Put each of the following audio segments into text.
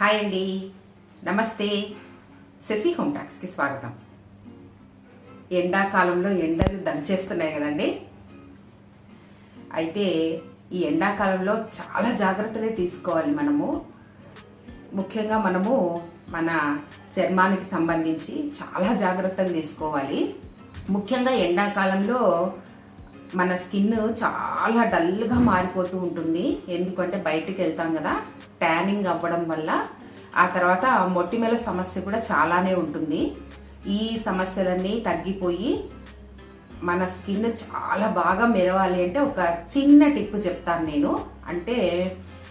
Hi అండి. నమస్తే. Shashi home టాక్స్కి స్వాగతం. ఎండాకాలంలో ఎండలు దంచేస్తున్నాయి కదండి. అయితే ఈ ఎండాకాలంలో చాలా జాగ్రత్తలే తీసుకోవాలి మనము. ముఖ్యంగా మనము మన చర్మానికి సంబంధించి చాలా జాగ్రత్తలు తీసుకోవాలి. ముఖ్యంగా ఎండాకాలంలో మన స్కిన్ చాలా డల్గా మారిపోతూ ఉంటుంది. ఎందుకంటే బయటికి వెళ్తాం కదా ట్యానింగ్ అవ్వడం వల్ల. ఆ తర్వాత మొట్టిమెల సమస్య కూడా చాలానే ఉంటుంది. ఈ సమస్యలన్నీ తగ్గిపోయి మన స్కిన్ చాలా బాగా మెరవాలి అంటే ఒక చిన్న టిప్ చెప్తాను నేను. అంటే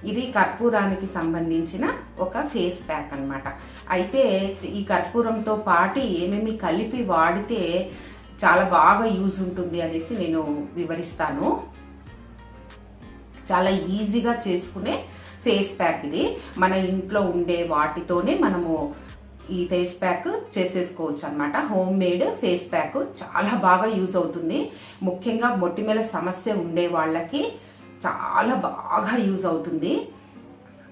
ఇది కర్పూరానికి సంబంధించిన ఒక ఫేస్ ప్యాక్ అన్నమాట. అయితే ఈ కర్పూరంతో పాటు ఏమేమి కలిపి వాడితే చాలా బాగా యూజ్ ఉంటుంది అనేసి నేను వివరిస్తాను. చాలా ఈజీగా చేసుకునే ఫేస్ ప్యాక్ ఇది. మన ఇంట్లో ఉండే వాటితోనే మనము ఈ ఫేస్ ప్యాక్ చేసేసుకోవచ్చు అనమాట హోమ్ మేడ్ ఫేస్ ప్యాక్ చాలా బాగా యూజ్ అవుతుంది. ముఖ్యంగా మొటిమల సమస్య ఉండే వాళ్ళకి చాలా బాగా యూజ్ అవుతుంది.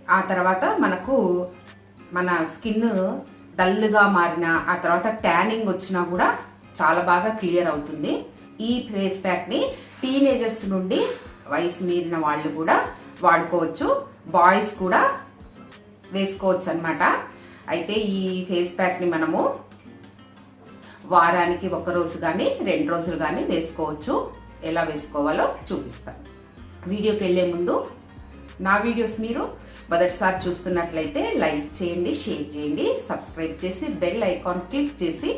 ఆ తర్వాత మనకు మన స్కిన్ డల్గా మారిన ఆ తర్వాత ట్యానింగ్ వచ్చినా కూడా చాలా బాగా క్లియర్ అవుతుంది. ఈ ఫేస్ ప్యాక్ని టీనేజర్స్ నుండి వయసు మీరిన వాళ్ళు కూడా వాడుకోవచ్చు. బాయ్స్ కూడా వేసుకోవచ్చు అనమాట అయితే ఈ ఫేస్ ప్యాక్ని మనము వారానికి ఒక రోజు కానీ రెండు రోజులు కానీ వేసుకోవచ్చు. ఎలా వేసుకోవాలో చూపిస్తాను. వీడియోకి వెళ్ళే ముందు నా వీడియోస్ మీరు మొదటిసారి చూస్తున్నట్లయితే లైక్ చేయండి షేర్ చేయండి సబ్స్క్రైబ్ చేసి బెల్ ఐకాన్ క్లిక్ చేసి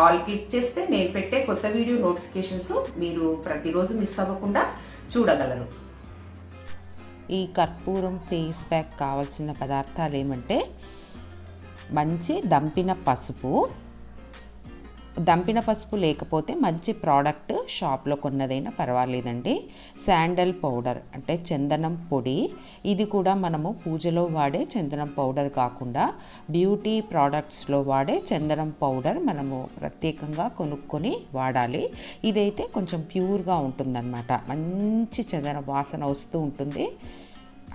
ఆల్ క్లిక్ చేస్తే నేను పెట్టే కొత్త వీడియో నోటిఫికేషన్స్ మీరు ప్రతిరోజు మిస్ అవ్వకుండా చూడగలరు. ఈ కర్పూరం ఫేస్ ప్యాక్ కావాల్సిన పదార్థాలు ఏమంటే మంచి దంపిన పసుపు దంపిన పసుపు లేకపోతే మంచి ప్రోడక్ట్ షాప్లో కొన్నదైనా పర్వాలేదండి. శాండల్ పౌడర్ అంటే చందనం పొడి. ఇది కూడా మనము పూజలో వాడే చందనం పౌడర్ కాకుండా బ్యూటీ ప్రోడక్ట్స్లో వాడే చందనం పౌడర్ మనము ప్రత్యేకంగా కొనుక్కొని వాడాలి. ఇదైతే కొంచెం ప్యూర్గా ఉంటుందన్నమాట. మంచి చందన వాసన వస్తూ ఉంటుంది.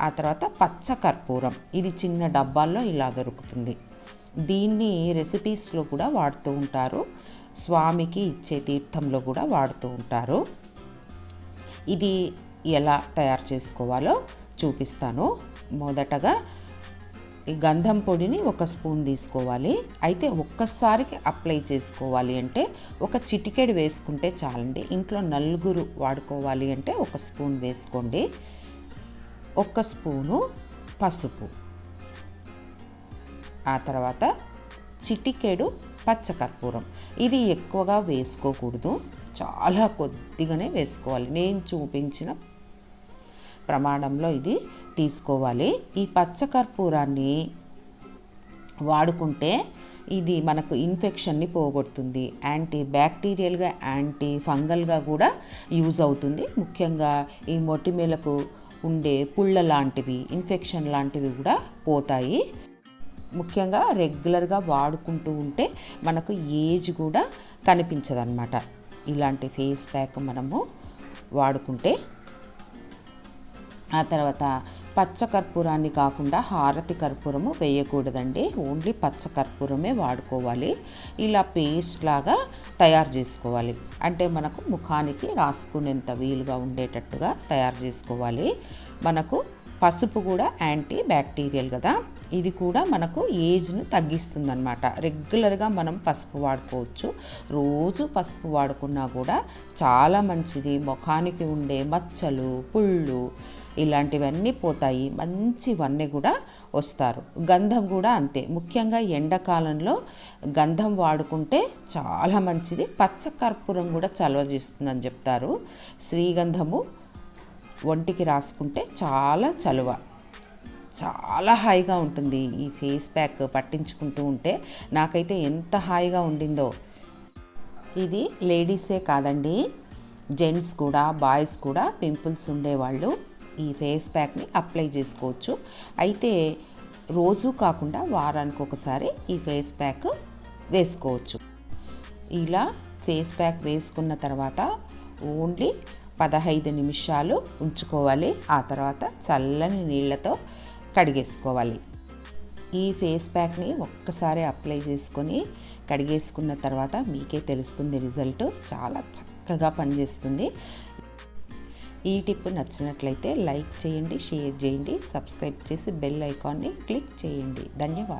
ఆ తర్వాత పచ్చ కర్పూరం. ఇది చిన్న డబ్బాల్లో ఇలా దొరుకుతుంది. దీన్ని రెసిపీస్లో కూడా వాడుతూ ఉంటారు. స్వామికి ఇచ్చే తీర్థంలో కూడా వాడుతూ ఉంటారు. ఇది ఎలా తయారు చేసుకోవాలో చూపిస్తాను. మొదటగా ఈ గంధం పొడిని ఒక స్పూన్ తీసుకోవాలి. అయితే ఒక్కసారికి అప్లై చేసుకోవాలి అంటే ఒక చిటికెడు వేసుకుంటే చాలండి. ఇంట్లో నలుగురు వాడుకోవాలి అంటే ఒక స్పూన్ వేసుకోండి. ఒక స్పూను పసుపు. ఆ తర్వాత చిటికెడు పచ్చకర్పూరం. ఇది ఎక్కువగా వేసుకోకూడదు. చాలా కొద్దిగానే వేసుకోవాలి. నేను చూపించిన ప్రమాణంలో ఇది తీసుకోవాలి. ఈ పచ్చకర్పూరాన్ని వాడుకుంటే ఇది మనకు ఇన్ఫెక్షన్ని పోగొడుతుంది. యాంటీ బ్యాక్టీరియల్గా యాంటీ ఫంగల్గా కూడా యూజ్ అవుతుంది. ముఖ్యంగా ఈ మొటిమేలకు ఉండే పుళ్ళ లాంటివి ఇన్ఫెక్షన్ లాంటివి కూడా పోతాయి. ముఖ్యంగా రెగ్యులర్గా వాడుకుంటూ ఉంటే మనకు ఏజ్ కూడా కనిపించదన్నమాట. ఇలాంటి ఫేస్ ప్యాక్ మనము వాడుకుంటే ఆ తర్వాత పచ్చ కర్పూరాన్ని కాకుండా హారతి కర్పూరము వేయకూడదండి. ఓన్లీ పచ్చ కర్పూరమే వాడుకోవాలి. ఇలా పేస్ట్ లాగా తయారు చేసుకోవాలి. అంటే మనకు ముఖానికి రాసుకునేంత వీలుగా ఉండేటట్టుగా తయారు చేసుకోవాలి. మనకు పసుపు కూడా యాంటీ బ్యాక్టీరియల్ కదా. ఇది కూడా మనకు ఏజ్ను తగ్గిస్తుందన్నమాట. రెగ్యులర్గా మనం పసుపు వాడుకోవచ్చు. రోజు పసుపు వాడుకున్నా కూడా చాలా మంచిది. ముఖానికి ఉండే మచ్చలు పుళ్ళు ఇలాంటివన్నీ పోతాయి. మంచి వన్నె కూడా వస్తారు. గంధం కూడా అంతే. ముఖ్యంగా ఎండాకాలంలో గంధం వాడుకుంటే చాలా మంచిది. పచ్చ కర్పూరం కూడా చలవ చేస్తుందని చెప్తారు. శ్రీగంధము ఒంటికి రాసుకుంటే చాలా చలువ. చాలా హాయిగా ఉంటుంది ఈ ఫేస్ ప్యాక్ పట్టించుకుంటూ ఉంటే. నాకైతే ఎంత హాయిగా ఉండిందో. ఇది లేడీసే కాదండి. జెంట్స్ కూడా బాయ్స్ కూడా పింపుల్స్ ఉండేవాళ్ళు ఈ ఫేస్ ప్యాక్ని అప్లై చేసుకోవచ్చు. అయితే రోజు కాకుండా వారానికి ఒకసారి ఈ ఫేస్ ప్యాక్ వేసుకోవచ్చు. ఇలా ఫేస్ ప్యాక్ వేసుకున్న తర్వాత ఓన్లీ పదహైదు నిమిషాలు ఉంచుకోవాలి. ఆ తర్వాత చల్లని నీళ్ళతో కడిగేసుకోవాలి. ఈ ఫేస్ ప్యాక్ని ఒక్కసారి అప్లై చేసుకొని కడిగేసుకున్న తర్వాత మీకే తెలుస్తుంది రిజల్ట్. చాలా చక్కగా పనిచేస్తుంది. ఈ టిప్ నచ్చినట్లయితే లైక్ చేయండి షేర్ చేయండి సబ్స్క్రైబ్ చేసి బెల్ ఐకాన్ని క్లిక్ చేయండి. ధన్యవాదాలు.